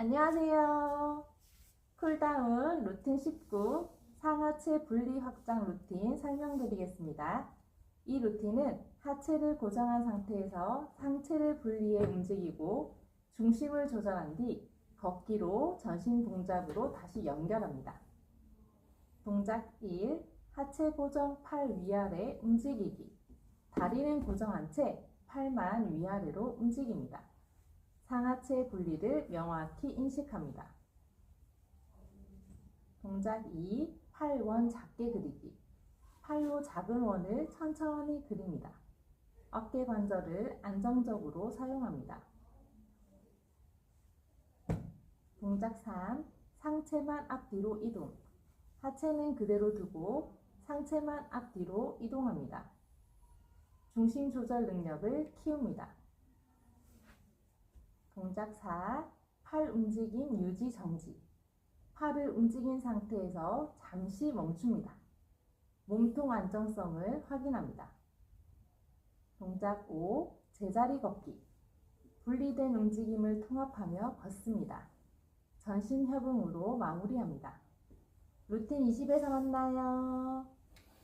안녕하세요. 쿨다운 루틴 19 상하체 분리 확장 루틴 설명드리겠습니다. 이 루틴은 하체를 고정한 상태에서 상체를 분리해 움직이고 중심을 조절한 뒤 걷기로 전신 동작으로 다시 연결합니다. 동작 1. 하체 고정 팔 위아래 움직이기. 다리는 고정한 채 팔만 위아래로 움직입니다. 상하체 분리를 명확히 인식합니다. 동작 2. 팔원 작게 그리기. 팔로 작은 원을 천천히 그립니다. 어깨 관절을 안정적으로 사용합니다. 동작 3. 상체만 앞뒤로 이동. 하체는 그대로 두고 상체만 앞뒤로 이동합니다. 중심 조절 능력을 키웁니다. 동작 4. 팔 움직임 유지 정지. 팔을 움직인 상태에서 잠시 멈춥니다. 몸통 안정성을 확인합니다. 동작 5. 제자리 걷기. 분리된 움직임을 통합하며 걷습니다. 전신 협응으로 마무리합니다. 루틴 20에서 만나요.